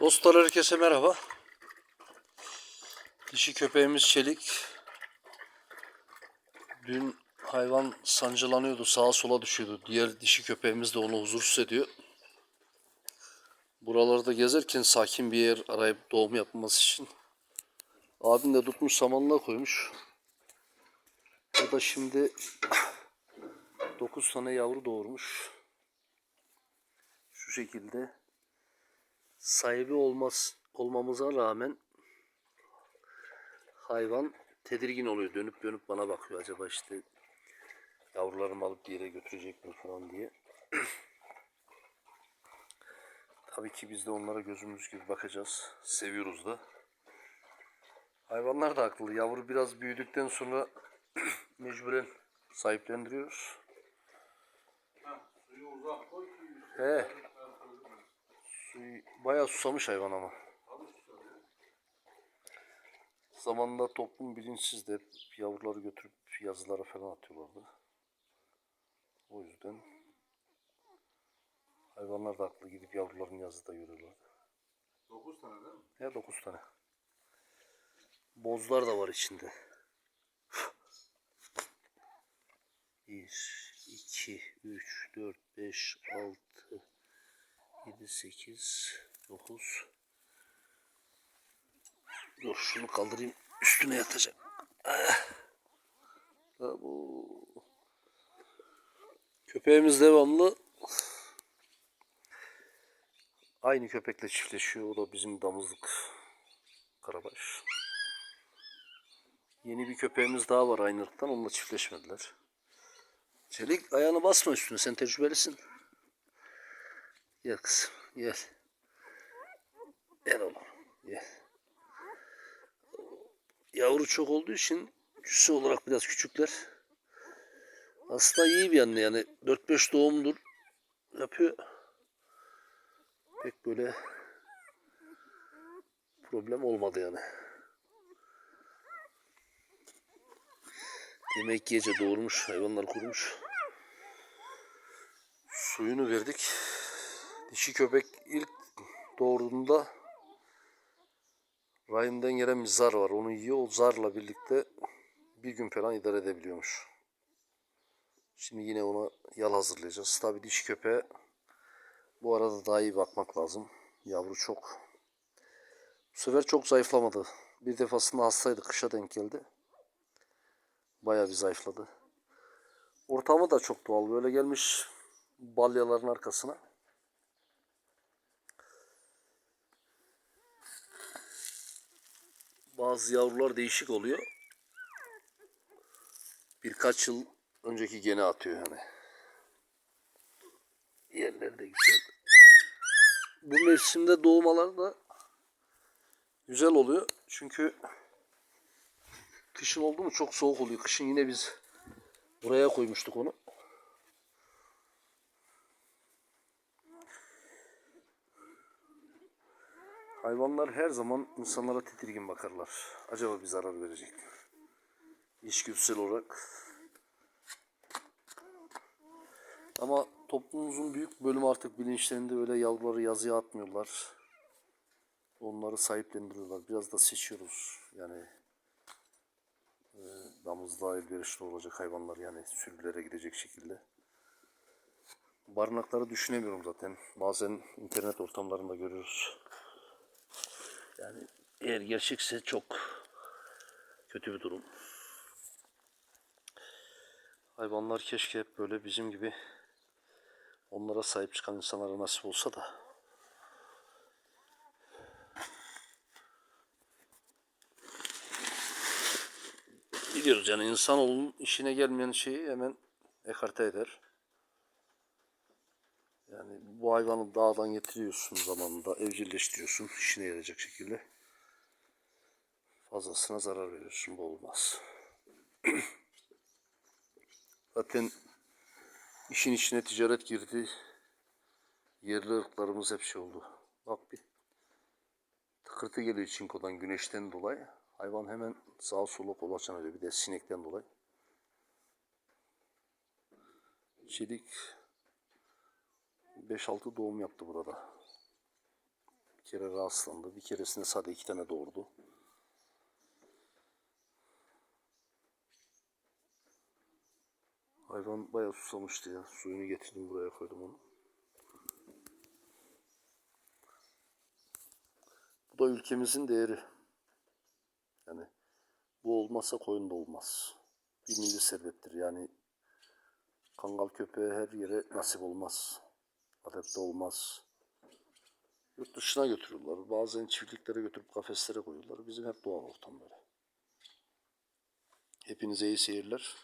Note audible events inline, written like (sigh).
Dostlar herkese merhaba. Dişi köpeğimiz Çelik. Dün hayvan sancılanıyordu, sağa sola düşüyordu. Diğer dişi köpeğimiz de onu huzursuz ediyor. Buralarda gezerken sakin bir yer arayıp doğum yapması için. Abim de tutmuş samanlığa koymuş. O da şimdi 9 tane yavru doğurmuş. Şu şekilde sahibi olmaz olmamıza rağmen hayvan tedirgin oluyor. Dönüp dönüp bana bakıyor. Acaba işte yavrularımı alıp bir yere götürecek mi falan diye. (clears throat) Tabii ki biz de onlara gözümüz gibi bakacağız. Seviyoruz da. Hayvanlar da haklı. Yavru biraz büyüdükten sonra (clears throat) mecburen sahiplendiriyoruz. Suyu uzak koy ki He. Suyu bayağı susamış hayvan ama. Zamanında toplum bilinçsiz de yavruları götürüp yazılara falan atıyorlardı. O yüzden hayvanlar da haklı gidip yavruların yazıda görüyorlardı. 9 tane değil mi? Ya 9 tane. Bozlar da var içinde. 1, 2, 3, 4, 5, 6, 7, 8, 9. Dur şunu kaldırayım. Üstüne yatacak. Ah. Bu. Köpeğimiz devamlı aynı köpekle çiftleşiyor. O da bizim damızlık karabaş. Yeni bir köpeğimiz daha var aynı ırktan. Onunla çiftleşmediler. Çelik ayağını basma üstüne. Sen tecrübelisin. Gel kızım. Gel. Gel oğlum. Gel. Yavru çok olduğu için cüssü olarak biraz küçükler. Aslında iyi bir anne yani 4-5 doğumdur yapıyor. Pek böyle problem olmadı yani. Yemek gece doğurmuş, hayvanlar kurumuş. Suyunu verdik. Dişi köpek ilk doğurduğunda rahimden gelen bir zar var. Onu yiyor. O zarla birlikte bir gün falan idare edebiliyormuş. Şimdi yine ona yal hazırlayacağız. Tabi dişi köpeğe bu arada daha iyi bakmak lazım. Yavru çok. Bu sefer çok zayıflamadı. Bir defasında hastaydı. Kışa denk geldi. Bayağı bir zayıfladı. Ortamı da çok doğal. Böyle gelmiş balyaların arkasına. Bazı yavrular değişik oluyor. Birkaç yıl önceki gene atıyor yani. Yerleri de güzel. Bu mevsimde doğmalar da güzel oluyor. Çünkü kışın oldu mu çok soğuk oluyor. Kışın yine biz buraya koymuştuk onu. Hayvanlar her zaman insanlara tedirgin bakarlar. Acaba bir zarar verecek mi? İçgüdüsel olarak. Ama toplumumuzun büyük bölümü artık bilinçlerinde öyle yavruları yazıya atmıyorlar. Onları sahiplendiriyorlar. Biraz da seçiyoruz. Yani e, damızlığa elverişli olacak hayvanlar yani sürülere gidecek şekilde. Barınakları düşünemiyorum zaten. Bazen internet ortamlarında görüyoruz. Yani eğer gerçekse çok kötü bir durum. Hayvanlar keşke hep böyle bizim gibi onlara sahip çıkan insanlara nasip olsa da. Biliyoruz yani insanoğlunun işine gelmeyen şeyi hemen ekarte eder. Yani bu hayvanı dağdan getiriyorsun zamanında, evcilleştiriyorsun işine yarayacak şekilde. Fazlasına zarar veriyorsun, bu olmaz. (clears throat) Zaten işin içine ticaret girdi. Yerli ırklarımız hep şey oldu. Bak bir tıkırtı geliyor çinkodan güneşten dolayı. Hayvan hemen sağa sola kolaçan ediyor. Bir de sinekten dolayı. Çelik 5-6 doğum yaptı burada. Bir kere rastlandı. Bir keresinde sadece iki tane doğurdu. Hayvan bayağı susamıştı ya. Suyunu getirdim buraya koydum onu. Bu da ülkemizin değeri. Yani bu olmazsa koyun da olmaz. Bir milli servettir. Yani kangal köpeği her yere nasip olmaz. Adette olmaz. Yurt dışına götürüyorlar. Bazen çiftliklere götürüp kafeslere koyuyorlar. Bizim hep doğal ortamları. Hepinize iyi seyirler.